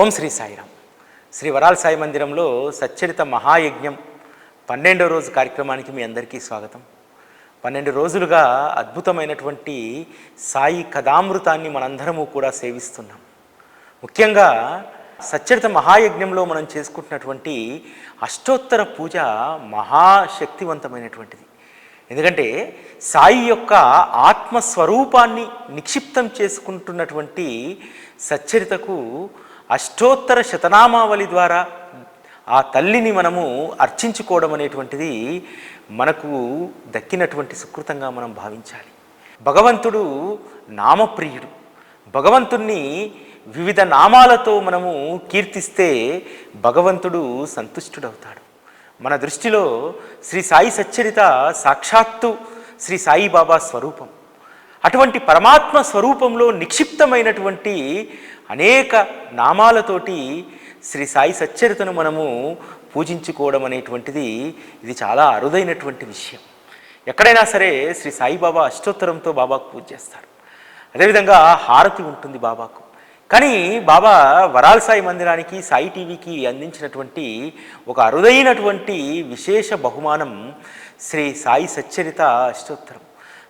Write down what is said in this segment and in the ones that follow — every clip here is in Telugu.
ఓం శ్రీ సాయిరామ్. శ్రీ వరాల్ సాయి మందిరంలో సచ్చరిత మహాయజ్ఞం పన్నెండో రోజు కార్యక్రమానికి మీ అందరికీ స్వాగతం. పన్నెండు రోజులుగా అద్భుతమైనటువంటి సాయి కథామృతాన్ని మనందరము కూడా సేవిస్తున్నాం. ముఖ్యంగా సచ్చరిత మహాయజ్ఞంలో మనం చేసుకుంటున్నటువంటి అష్టోత్తర పూజ మహాశక్తివంతమైనటువంటిది. ఎందుకంటే సాయి యొక్క ఆత్మస్వరూపాన్ని నిక్షిప్తం చేసుకుంటున్నటువంటి సచ్చరితకు అష్టోత్తర శతనామావళి ద్వారా ఆ తల్లిని మనము అర్చించుకోవడం అనేటువంటిది మనకు దక్కినటువంటి సుకృతంగా మనం భావించాలి. భగవంతుడు నామప్రియుడు. భగవంతుణ్ణి వివిధ నామాలతో మనము కీర్తిస్తే భగవంతుడు సంతుష్టుడవుతాడు. మన దృష్టిలో శ్రీ సాయి సచ్చరిత సాక్షాత్తు శ్రీ సాయిబాబా స్వరూపం. అటువంటి పరమాత్మ స్వరూపంలో నిక్షిప్తమైనటువంటి అనేక నామాలతోటి శ్రీ సాయి సచ్చరితను మనము పూజించుకోవడం అనేటువంటిది ఇది చాలా అరుదైనటువంటి విషయం. ఎక్కడైనా సరే శ్రీ సాయిబాబా అష్టోత్తరంతో బాబాకు పూజ చేస్తారు. అదేవిధంగా హారతి ఉంటుంది బాబాకు. కానీ బాబా వరాల్ సాయి మందిరానికి సాయి టీవీకి అందించినటువంటి ఒక అరుదైనటువంటి విశేష బహుమానం శ్రీ సాయి సచ్చరిత అష్టోత్తరం.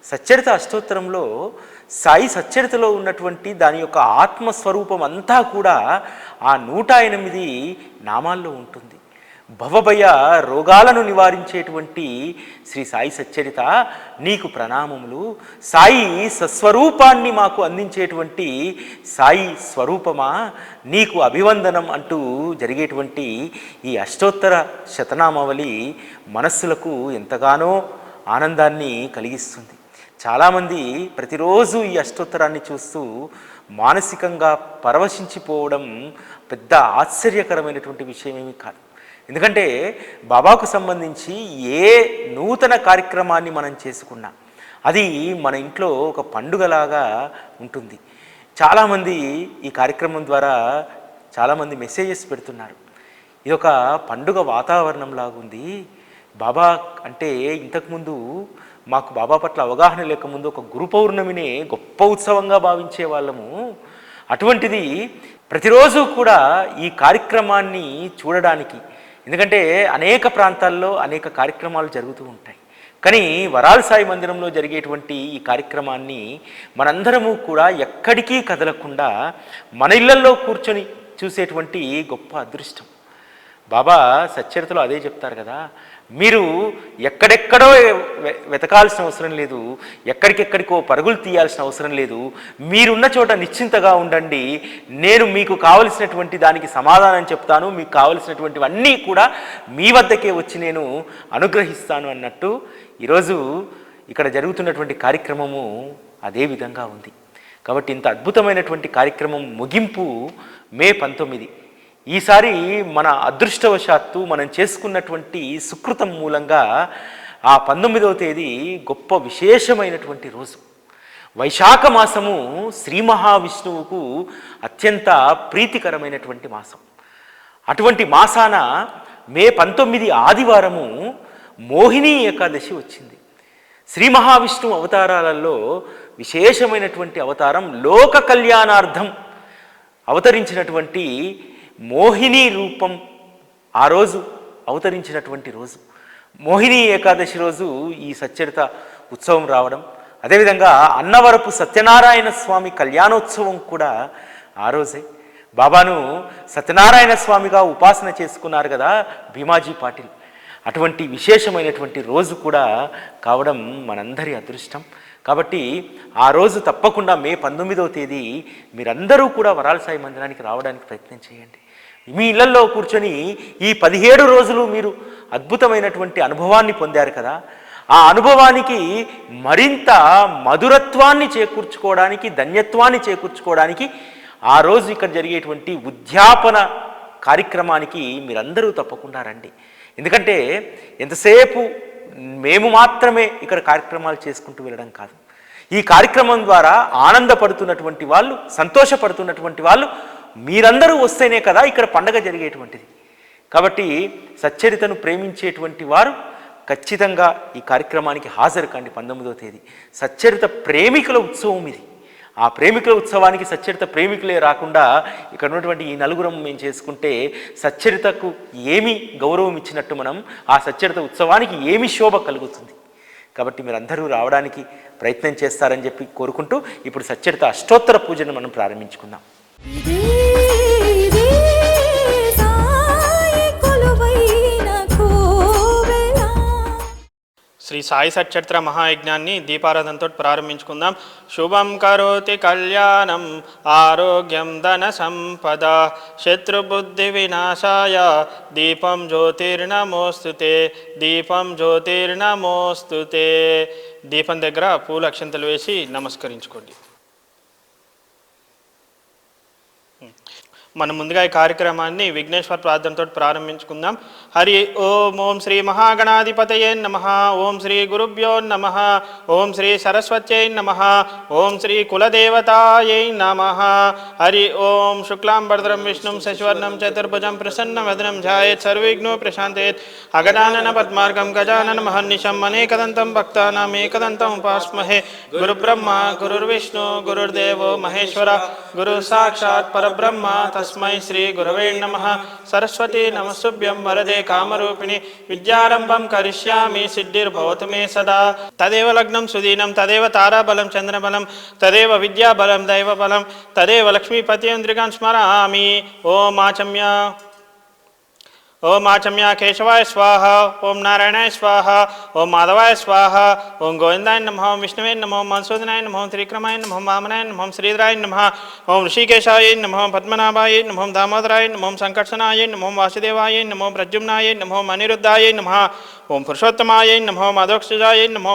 సచ్చరిత అష్టోత్తరంలో సాయి సచ్చరితలో ఉన్నటువంటి దాని యొక్క ఆత్మస్వరూపం అంతా కూడా ఆ నూట ఎనిమిది నామాల్లో ఉంటుంది. భవభయ రోగాలను నివారించేటువంటి శ్రీ సాయి సచ్చరిత నీకు ప్రణామములు. సాయి సస్వరూపాన్ని మాకు అందించేటువంటి సాయి స్వరూపమా? నీకు అభివందనం అంటూ జరిగేటువంటి ఈ అష్టోత్తర శతనామావళి మనస్సులకు ఎంతగానో ఆనందాన్ని కలిగిస్తుంది. చాలామంది ప్రతిరోజు ఈ అష్టోత్తరాన్ని చూస్తూ మానసికంగా పరవశించిపోవడం పెద్ద ఆశ్చర్యకరమైనటువంటి విషయం ఏమీ కాదు. ఎందుకంటే బాబాకు సంబంధించి ఏ నూతన కార్యక్రమాన్ని మనం చేసుకున్నా అది మన ఇంట్లో ఒక పండుగలాగా ఉంటుంది. చాలామంది ఈ కార్యక్రమం ద్వారా చాలామంది మెసేజెస్ పెడుతున్నారు. ఇది ఒక పండుగ వాతావరణం లాగుంది బాబా అంటే ఇంతకుముందు మాకు బాబా పట్ల అవగాహన లేకముందు ఒక గురు పౌర్ణమిని గొప్ప ఉత్సవంగా భావించే వాళ్ళము అటువంటిది ప్రతిరోజు కూడా ఈ కార్యక్రమాన్ని చూడడానికి. ఎందుకంటే అనేక ప్రాంతాల్లో అనేక కార్యక్రమాలు జరుగుతూ ఉంటాయి. కానీ వరాల్ సాయి మందిరంలో జరిగేటువంటి ఈ కార్యక్రమాన్ని మనందరము కూడా ఎక్కడికి కదలకుండా మన ఇళ్ళలో కూర్చొని చూసేటువంటి గొప్ప అదృష్టం. బాబా సచ్చరితలో అదే చెప్తారు కదా మీరు ఎక్కడెక్కడో వెతకాల్సిన అవసరం లేదు ఎక్కడికెక్కడికో పరుగులు తీయాల్సిన అవసరం లేదు మీరున్న చోట నిశ్చింతగా ఉండండి నేను మీకు కావలసినటువంటి దానికి సమాధానం చెప్తాను మీకు కావలసినటువంటివన్నీ కూడా మీ వద్దకే వచ్చి నేను అనుగ్రహిస్తాను అన్నట్టు ఈరోజు ఇక్కడ జరుగుతున్నటువంటి కార్యక్రమము అదే విధంగా ఉంది. కాబట్టి ఇంత అద్భుతమైనటువంటి కార్యక్రమం ముగింపు మే పంతొమ్మిది. ఈసారి మన అదృష్టవశాత్తు మనం చేసుకున్నటువంటి సుకృతం మూలంగా ఆ పంతొమ్మిదవ తేదీ గొప్ప విశేషమైనటువంటి రోజు. వైశాఖ మాసము శ్రీ మహావిష్ణువుకు అత్యంత ప్రీతికరమైనటువంటి మాసం. అటువంటి మాసాన మే పంతొమ్మిది ఆదివారము మోహిని ఏకాదశి వచ్చింది. శ్రీ మహావిష్ణువు అవతారాలలో విశేషమైనటువంటి అవతారం లోక కళ్యాణార్థం అవతరించినటువంటి మోహిని రూపం ఆ రోజు అవతరించినటువంటి రోజు. మోహిని ఏకాదశి రోజు ఈ సచ్చరిత ఉత్సవం రావడం. అదేవిధంగా అన్నవరపు సత్యనారాయణ స్వామి కళ్యాణోత్సవం కూడా ఆ రోజే. బాబాను సత్యనారాయణ స్వామిగా ఉపాసన చేసుకున్నారు కదా భీమాజీ పాటిల్. అటువంటి విశేషమైనటువంటి రోజు కూడా కావడం మనందరి అదృష్టం. కాబట్టి ఆ రోజు తప్పకుండా మే పంతొమ్మిదవ తేదీ మీరందరూ కూడా వరాల సాయి మందిరానికి రావడానికి ప్రయత్నం చేయండి. మీ ఇళ్ళలో కూర్చొని ఈ పదిహేడు రోజులు మీరు అద్భుతమైనటువంటి అనుభవాన్ని పొందారు కదా. ఆ అనుభవానికి మరింత మధురత్వాన్ని చేకూర్చుకోవడానికి ధన్యత్వాన్ని చేకూర్చుకోవడానికి ఆ రోజు ఇక్కడ జరిగేటువంటి ఉద్యాపన కార్యక్రమానికి మీరందరూ తప్పకుండా రండి. ఎందుకంటే ఎంతసేపు మేము మాత్రమే ఇక్కడ కార్యక్రమాలు చేసుకుంటూ వెళ్ళడం కాదు. ఈ కార్యక్రమం ద్వారా ఆనందపడుతున్నటువంటి వాళ్ళు సంతోషపడుతున్నటువంటి వాళ్ళు మీరందరూ వస్తేనే కదా ఇక్కడ పండగ జరిగేటువంటిది. కాబట్టి సచ్చరితను ప్రేమించేటువంటి వారు ఖచ్చితంగా ఈ కార్యక్రమానికి హాజరు కండి పంతొమ్మిదవ తేదీ. సచ్చరిత ప్రేమికుల ఉత్సవం ఇది. ఆ ప్రేమికుల ఉత్సవానికి సచ్చరిత ప్రేమికులే రాకుండా ఇక్కడ ఉన్నటువంటి ఈ నలుగురం మేము చేసుకుంటే సచ్చరితకు ఏమి గౌరవం ఇచ్చినట్టు మనం ఆ సచ్చరిత ఉత్సవానికి ఏమి శోభ కలుగుతుంది. కాబట్టి మీరందరూ రావడానికి ప్రయత్నం చేస్తారని చెప్పి కోరుకుంటూ ఇప్పుడు సచ్చరిత అష్టోత్తర పూజను మనం ప్రారంభించుకుందాం. శ్రీ సాయి సచ్చరిత్ర మహాయజ్ఞాన్ని దీపారాధనతో ప్రారంభించుకుందాం. శుభం కరోతి కళ్యాణం ఆరోగ్యం ధన సంపద శత్రుబుద్ధి వినాశాయ దీపం జ్యోతిర్నమోస్తుతే దీపం జ్యోతిర్నమోస్తుతే దీపం దగ్గర పూల అక్షంతలు వేసి నమస్కరించుకోండి. మనం ముందుగా ఈ కార్యక్రమాన్ని విఘ్నేశ్వర ప్రార్థనతో ప్రారంభించుకుందాం. హరి ఓం ఓం శ్రీ మహాగణాధిపతయే నమ. ఓం శ్రీ గురుభ్యో నమ. ఓం శ్రీ సరస్వత్యై నమ. ఓం శ్రీ కులదేవతాయై నమ. హరి ఓం శుక్లాంబరధరం విష్ణుం శశివర్ణం చతుర్భుజం ప్రసన్నవదనం ధ్యాయేత్ సర్విఘ్నో ప్రశాంతేత్ అగజానన పద్మార్గం గజానన మహర్నిశం అనేకదంతం భక్తానాం ఏకదంతం ఉపాస్మహే. గురుబ్రహ్మ గురుర్విష్ణు గురుర్దేవో మహేశ్వర గురు సాక్షాత్ పరబ్రహ్మ తస్మై శ్రీ గురవే నమ సరస్వతి నమస్తుభ్యం వరదే కామరూపిణి విద్యారంభం కరిష్యామి సిద్ధిర్భవతు మే సదా తదేవ లగ్నం సుదీనం తదేవ తారాబలం చంద్రబలం తదేవ విద్యాబలం దైవబలం తదేవ లక్ష్మీపతి ఇంద్రికాన్ స్మరామి ఓ ఆచమ్య ఓం ఆచమ్య కేశవాయ స్వాహ ఓం నారాయణాయ స్వాహ ఓం మాధవాయ స్వాహ ఓం గోవిందాయ నమ ఓం విష్ణువే నమ ఓం మధుసూదనాయ నమ ఓం త్రిక్రమాయ నమ ఓం వామనాయ నమ ఓం శ్రీధరాయ నమ ఓం ఋషికేశాయ నమ ఓం పద్మనాభాయ నమ ఓం దామోదరాయ నమ ఓం సంకర్షణాయ నమ ఓం వాసుదేవాయ నమ ఓం ప్రద్యుమ్నాయ నమ ఓం అనిరుద్ధాయ నమ ఓం పురుషోత్తమాయ నమ ఓం అధోక్షజాయ నమ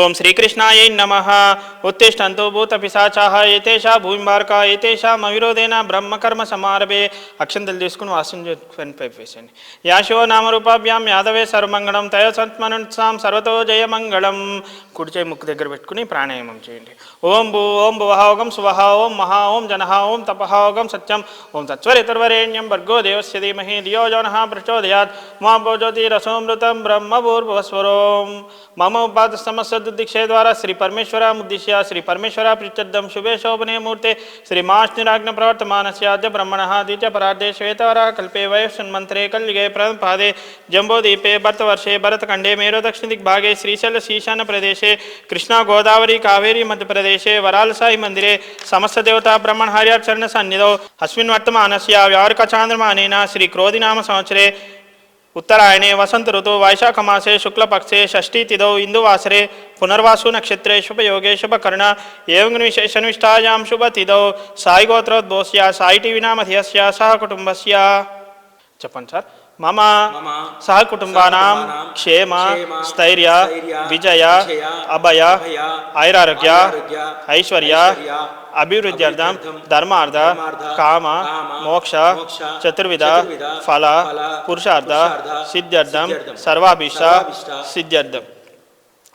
ఓం శ్రీకృష్ణాయ నమ. ఉత్తిష్టంతో భూత పిశాచాహ ఏతేషా భూమిబార్క ఏతేషా మవిరోధేన బ్రహ్మకర్మ సమారభే. అక్షంతలు తీసుకుని వాసం పైపు వేసండి యాశో నామరూపాభ్యాం యాదవే సర్వమంగళం తయ సత్మనుత్సాం సర్వతో జయమంగళం. కుడిచే ముక్కు దగ్గర పెట్టుకుని ప్రాణాయామం చేయండి. ఓం భూ ఓం భువహోగం ఓం సువహ ఓం మహా ఓం జనహ ఓం తపహోగం సత్యం. ఓం తత్వరితర్వరేణ్యం భర్గో దేవస్య ధీమహి ధియో జనః ప్రచోదయాత్. మా భోజ్యోతిరసోమృతం బ్రహ్మభూర్భువస్వరోం. మమ ఉపాదస్తమస్సదుద్దీక్షే సమస్య శ్రీ పరమేశ్వరాముద్దిశ్య శ్రీ పరమేశ్వర ప్రిత్యర్థం శుభే శోభనే మూర్తే శ్రీమాష్నిరాజ్ఞ ప్రవర్తమానస్యాద్య బ్రహ్మణः ద్వితీయపరార్ధే శ్వేతవరా కల్పే వయస్సన్మంత్రే కల్యుగే పాదే జంబోదీపే భరతవర్షే భరతఖండే మేరో దక్షిణదిగ్భాగే శ్రీశైల శీశాన ప్రదేశే కృష్ణా గోదావరి కావేరీ మధ్యప్రదేశే వరాలసాయి మందిరే సమస్త దేవతా బ్రహ్మణ హర్యాచరణ సన్నిధౌ అస్మిన్ వర్తమానస్య వ్యావరిక చాంద్రమానేన శ్రీ క్రోధినామ ఉత్తరాయణే వసంత ఋతు వైశాఖమాసే శుక్లపక్షే షష్ఠీతిథౌ ఇందువాసరే పునర్వాసు నక్షత్రే శుభయోగే శుభకర్ణ ఏవిశేషనిష్టాయాం శుభతిథౌ సాయిగోత్రోద్భోస్య సాయి టీవీ నామధియస్య సహ కుటుంబస్య చెప్పండి సార్ మమ సహ కుటుంబానాం క్షేమ స్థైర్య విజయ అభయ ఐరారోగ్య ఐశ్వర్య అభివృద్ధ్యర్థం ధర్మార్థ కామ మోక్ష చతుర్విధ ఫల పురుషార్థ సిద్ధ్యర్థం సర్వాభిష సిద్ధ్యర్థం.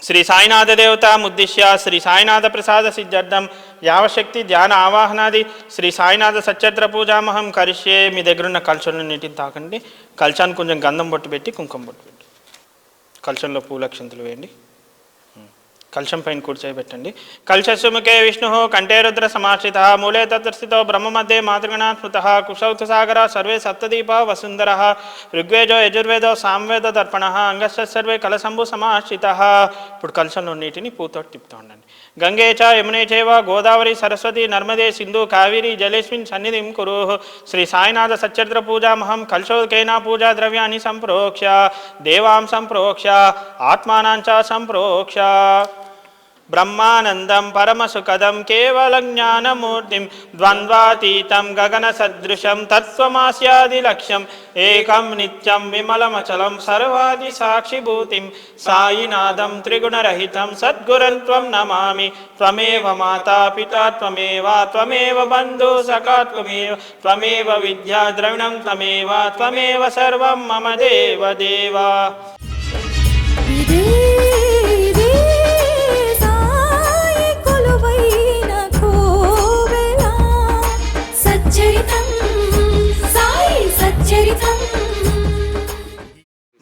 శ్రీ సాయినాథ దేవత ముద్దిశ్య శ్రీ సాయినాథ ప్రసాద సిద్ధార్థం యావశక్తి ధ్యాన ఆవాహనాది శ్రీ సాయినాథ సచ్చత్ర పూజామహం కరిష్యే మీ దగ్గరున్న కల్చర్ను నీటిని తాకండి. కల్చాన్ని కొంచెం గంధం బొట్టు పెట్టి కుంకుమ బొట్టు పెట్టి. కల్చర్లో పూలక్షంతులు వేయండి. కలశం పైన కూర్చోబెట్టండి. కలశస్సుముఖే విష్ణు కంఠే రుద్ర సమాశ్రిత మూలే తత్ర బ్రహ్మ మధ్య మాతృగణా స్మృత కుశౌతు సాగర సర్వే సప్తదీప వసుంధర ఋగ్వేదో యజుర్వేదో సాంవేద దర్పణ అంగస్య సర్వే కలశంభు సమాశ్రిత. ఇప్పుడు కలశంలో నీటిని పూతో తిప్పుతూ ఉండండి. గంగే చ యమునే చైవ గోదావరి సరస్వతి నర్మదే సింధు కావేరి జలేస్మిన్ సన్నిధిం కురు. శ్రీ సాయినాథ సచ్చరిత్ర పూజామహం కలశోదకేన పూజా ద్రవ్యాన్ని సంప్రోక్ష దేవాం సంప్రోక్ష ఆత్మానాంచ సంప్రోక్ష బ్రహ్మానందం పరమసుఖదం కేవలజ్ఞానమూర్తిం ద్వంద్వాతీతం గగనసదృశం తత్వమాస్యాదిలక్ష్యం ఏకం నిత్యం విమలమచలం సర్వాది సాక్షిభూతిం సాయినాథం త్రిగుణరహితం సద్గురం త్వం నమామి త్వమేవ మాతా పితా త్వమేవ త్వమేవ బంధు సఖా త్వమేవ త్వమేవ విద్యా ద్రవిణం త్వమేవ త్వమేవ సర్వం మమ దేవ దేవా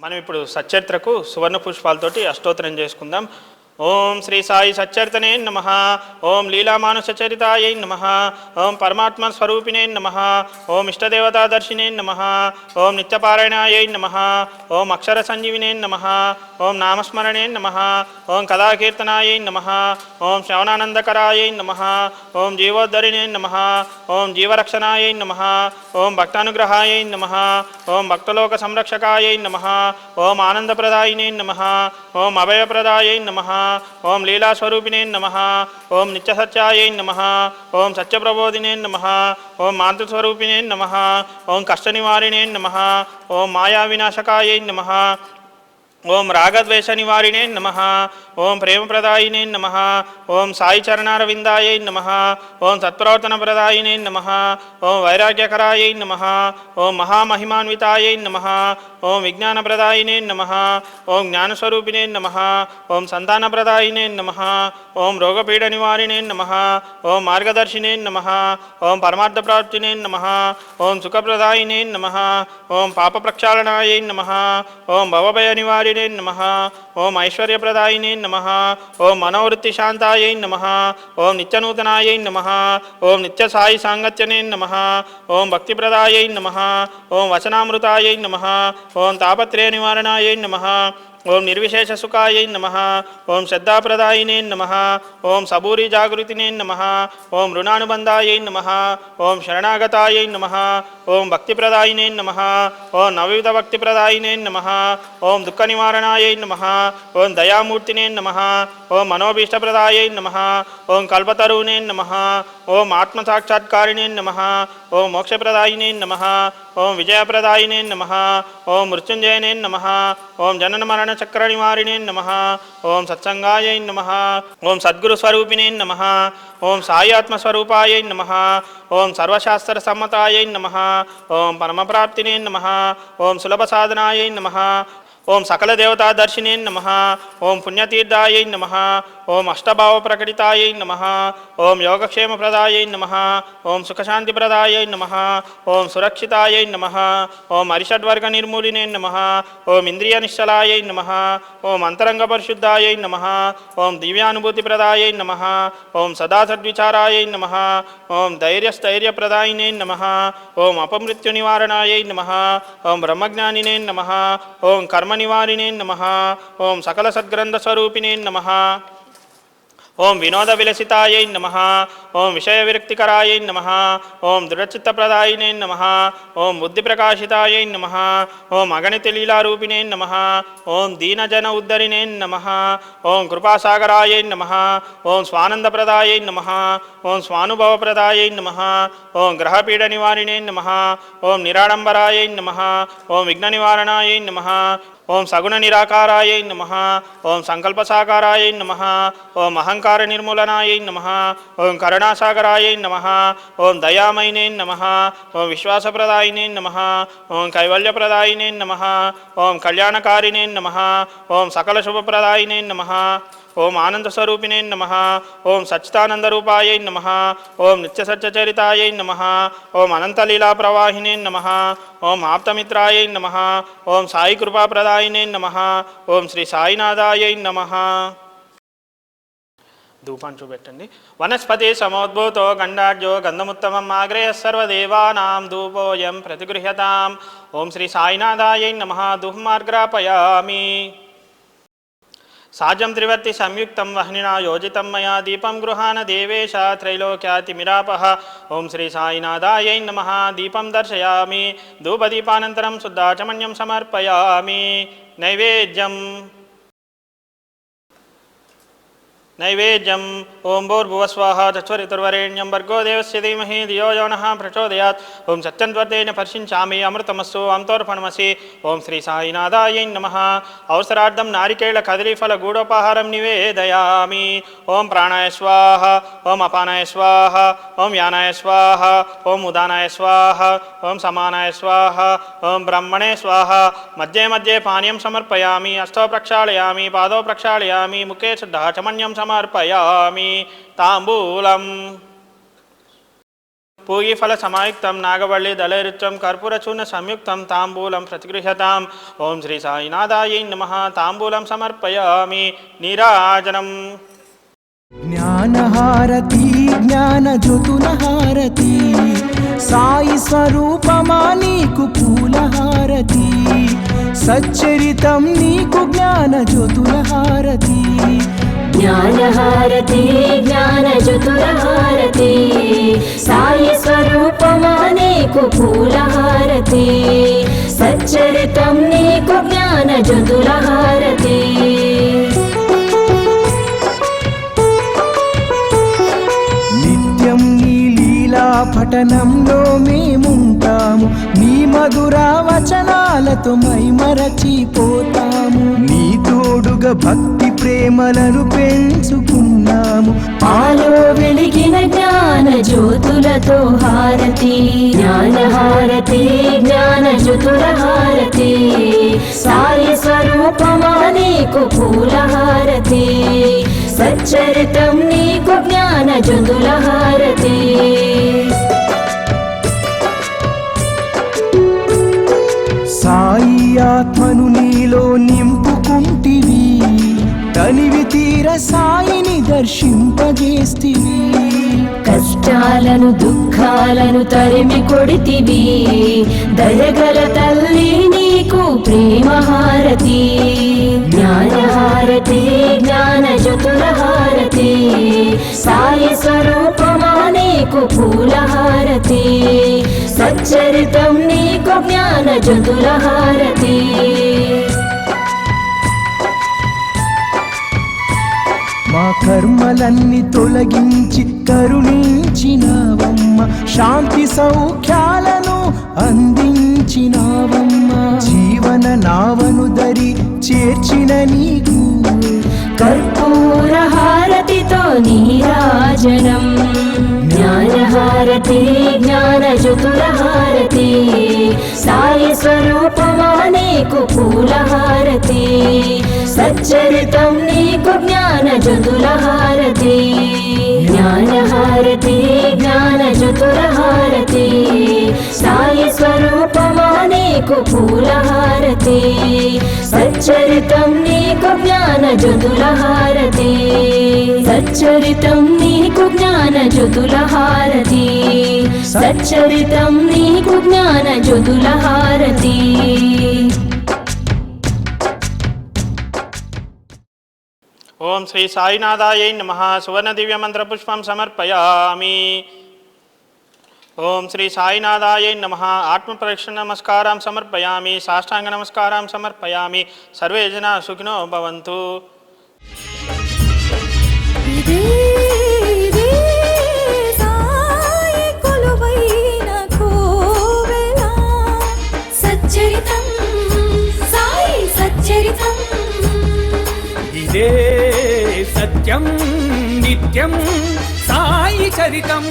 మనం ఇప్పుడు సచ్చరిత్రకు సువర్ణ పుష్పాలతోటి అష్టోత్తరం చేసుకుందాం. ఓం శ్రీ సాయి సచ్చరితనే నమ ఓం లీలామానుష చరితాయై నమ ఓం పరమాత్మ స్వరూపిణే నమ ఓం ఇష్టదేవతాదర్శినే నమ ఓం నిత్యపారాయణాయై నమ ఓం అక్షర సంజీవినే నమ ఓం నామస్మరణే నమ ఓం కళాకీర్తనాయై నమ ఓం శ్రవణానందకరాయై నమ ఓం జీవోద్ధరిణే నమ ఓం జీవరక్షణాయై నమ ఓం భక్తానుగ్రహాయై నమ ఓం భక్తలోక సంరక్షకాయై నమ ఓం ఆనందప్రదాయినే నమ ఓం అభయప్రదాయై నమ ఓం లీలాస్వరూపిణే నమ. ఓం నిత్యసత్యాయై నమ. ఓం సత్యప్రబోధినే నమ. ఓం మాతృస్వరూపిణే నమ. ఓం కష్టనివారిణే నమ. ఓం మాయావినాశకాయై నమ. ఓం రాగద్వేష నివారిణే నమ ఓం ప్రేమప్రదాయినే నమ ఓం సాయి చరణారవిందాయై నమ ఓం సత్ప్రవర్తన ప్రదాయినే నమ ఓం వైరాగ్యకరాయై నమ ఓం మహామహిమాన్వితాయై నమ ఓం విజ్ఞానప్రదాయినే నమ ఓం జ్ఞానస్వరూపిణే నమ ఓం సంతానప్రదాయినే నమ ఓం రోగపీడ నివారిణే నమ ఓం మార్గదర్శినే నమ ఓం పరమార్థప్రాప్తినే నమ ఓం సుఖప్రదాయినే నమ ఓం పాప పాపప్రక్షాళనాయై నమ ఓం భవభయ నివారిణే నమ. ఓం ఐశ్వర్యప్రదాయినే నమ. ఓం మనోవృత్తి శాంతాయై నమ. ఓం నిత్యనూతనాయై నమ. ఓం నిత్య సాయి సాంగత్యనే నమ. ఓం భక్తిప్రదాయై నమ. ఓం వచనామృతాయై నమ. ఓం తాపత్రయ నివారణాయై నమ. ఓం నిర్విశేష సుఖాయై నమ ఓం శ్రద్ధాప్రదాయినే నమ ఓం సబూరి జాగృతినే నమ ఓం రుణానుబంధాయై నమ ఓం శరణాగతాయై నమ ఓం భక్తిప్రదాయినే నమ ఓం నవవిధ భక్తిప్రదాయినే నమ ఓం దుఃఖ నివారణాయై నమ ఓం దయామూర్తినే నమ ఓం మనోభీష్టప్రదాయై నమ ఓం కల్పతరువునే నమ ఓం ఆత్మసాక్షాత్కారిణే నమ ఓం మోక్షప్రదాయినే నమ ఓం విజయప్రదాయినే నమ ఓం మృత్యుంజయనే నమ ఓం జనన మరణ చక్ర నివారిణే నమ ఓం సత్సంగాయ నమ ఓం సద్గురు స్వరూపిణే నమ ఓం సాయి ఆత్మస్వరూపాయై నమ ఓం సర్వశాస్త్ర సమ్మతాయ నమ ఓం పరమప్రాప్తినే నమ ఓం సులభ సాధనాయ నమ ఓం సకల దేవతా దర్శినే నమ ఓం పుణ్యతీర్థాయై నమ ఓం అష్టభావ ప్రకటితాయై నమ ఓం యోగక్షేమప్రదాయై నమ ఓం సుఖశాంతిప్రదాయై నమ ఓం సురక్షితాయై నమ ఓం అరిషడ్వర్గ నిర్మూలినే నమ ఓం ఇంద్రియ నిశ్చలాయై నమ ఓం అంతరంగ పరిశుద్ధాయై నమ ఓం దివ్యానుభూతిప్రదాయై నమ ఓం సదా సద్విచారాయై నమ ఓం ధైర్యస్థైర్యప్రదాయినే నమ ఓం అపమృత్యు నివారణాయై నమ ఓం బ్రహ్మజ్ఞానినే నమ ఓం కర్మ నివారిణే నమ ఓం సకల సద్గ్రంథ స్వరూపిణే నమ ఓం వినోద విలసితాయై నమ ఓం విషయ విరక్తికరాయై నమ ఓం దృఢచిత్తప్రదాయినే నమ ఓం బుద్ధిప్రకాశితాయై నమ ఓం అగణిత లీలారూపిణే నమ ఓం దీనజన ఉద్ధరిణే నమ ఓం కృపాసాగరాయై నమ ఓం స్వానందప్రదాయై నమ ఓం స్వానుభవప్రదాయై నమ ఓం గ్రహపీడ నివారిణే నమ ఓం నిరాడంబరాయై నమ ఓం విఘ్న నివారణాయై నమ ఓం సగుణ నిరాకారాయ నమ. ఓం సంకల్ప సాకారాయ నమ. ఓం అహంకార నిర్మూలనాయ నమ. ఓం కరుణాసాగరాయ నమ. ఓం దయామైనే నమ. ఓం విశ్వాసప్రదాయినే నమ. ఓం కైవల్యప్రదాయినే నమ. ఓం కళ్యాణకారిణే నమ. ఓం సకల శుభప్రదాయినే నమ. ఓం ఆనంద ఆనందస్వరూపిణే నమ. ఓం సచ్చిదానందరూపాయై నమ. ఓం నిత్య నిత్యసత్యచరితాయై నమ. ఓం అనంతలీలా ప్రవాహినే నమ. ఓం ఆప్తమిత్రాయై నమ. ఓం సాయి కృపాప్రదాయినే నమ. ఓం శ్రీ సాయినాథాయై నమ. ధూపాన్ని చూపెట్టండి. వనస్పతి సమోద్భూతో గండాఢ్యో గంధముత్తమం ఆగ్రేయ సర్వదేవానాం ధూపోయం ప్రతిగృహ్యతాం. ఓం శ్రీ సాయినాథాయై నమ. దుహ్మార్గ్రాపయామి సాజం త్రివర్తి సంయుక్తం వహ్నినా యోజితం మయా దీపం గృహాన దేవేశ త్రైలోక్యాతిమిరాపహ ఓం శ్రీ సాయినాథాయై నమ దీపం దర్శయామి ధూపదీపానంతరం శుద్ధాచమన్యం సమర్పయామి నైవేద్యం నైవేద్యం ఓం భూర్భువస్వాహ చత్వరితుర్వరేణ్యం భర్గో దేవస్య ధీమహి ధియో యో నః ప్రచోదయాత్ ఓం సత్యంత్వర్తేన పర్శించామి అమృతమస్సు అంతోర్పణమసి ఓం శ్రీ సాయినాథాయై నమ అవసరార్థం నారికేళ కదలీఫల గూఢోపహారం నివేదయామి ఓం ప్రాణాయ స్వాహ ఓం అపానాయ స్వాహ ఓం యానాయ స్వాహ ఓం ఉదానాయ స్వాహ ఓం సమానాయ స్వాహ ఓం బ్రహ్మణే స్వాహ మధ్యే మధ్యే పానీయం సమర్పయామి అష్టో ప్రక్షాళయామి పాదో ప్రక్షాళయామి ముఖే శుద్ధాచమన్యం సమర్పయామి తాంబూలం. పూగీఫల సమాయుక్తం నాగవల్లి దళైరుత్వం కర్పూరచూర్ణ సంయుక్తం తాంబూలం ప్రతిగృహ్యతాం. ఓం శ్రీ సాయినాథాయ నమ. తాంబూలం సమర్పయామి నీరాజనం. జ్ఞానహారతి జ్ఞానజ్యోతులహారతి సాయి స్వరూపమా నీకు పూలహారతి. సచ్చరితం నీకు జ్ఞాన జ్యోతులహారతి జ్ఞానహారతి జ్ఞానజతురహారతి సాయి స్వరూపమా నీకు పూలహారతి సచ్చరితం నీకు జ్ఞానజతులహారతి నిత్యం నీ లీలా పఠనంలో మేముంటాము నీ మధుర వచనాలతో మైమరచిపోతాము నీ తోడుగా భక్తి ప్రేమలను పెంచుకున్నాము. ఆలో వెలిగిన జ్ఞాన జ్యోతులతో హారతి. జ్ఞాన హారతి జ్ఞాన జ్యోతుల హారతి. సాయి స్వరూపమా నీకు పూల హారతి సచ్చరితం నీకు జ్ఞాన జ్యోతుల హారతి. కలివి తీర సాయిని దర్శింపజేస్తివి. కష్టాలను దుఃఖాలను తరిమి కొడితివి. దయగల తల్లి నీకు ప్రేమహారతి. జ్ఞానహారతి జ్ఞాన హారతి సాయి స్వరూపమా నీకు పూలహారతి. సచ్చరితం నీకు జ్ఞాన హారతి బాధలన్నీ తొలగించి కరుణించినావమ్మ. శాంతి సౌఖ్యాలను అందించినావమ్మ. జీవన నావను దరి చేర్చిన నీకు కర్పూర హారతితో నీరాజనం జ్ఞానహారతి జ్ఞానజ్యోతుల హారతి సాయి స్వరూపమా నీకు పూలహారతి సచ్చరితం నీకు జ్ఞానజ్యోతుల హారతి సచ్చరితం నీకు జ్ఞాన జ్యోతులహారతి సచ్చరితం నీకు జ్ఞాన జ్యోతులహారతి సచ్చరితం నీకు జ్ఞాన జ్యోతులహారతి ఓం శ్రీ సాయినాథాయ నమ. సువర్ణ దివ్య మంత్ర పుష్పం సమర్పయామి. ఓం శ్రీ సాయినాథాయ నమ. ఆత్మ ప్రదక్షిణ నమస్కారం సమర్పయామి. సాష్టాంగ నమస్కారం సమర్పయామి. సర్వే జనా సుఖినో భవంతు. ఇదే సత్యం నిత్యం సాయి చరితం.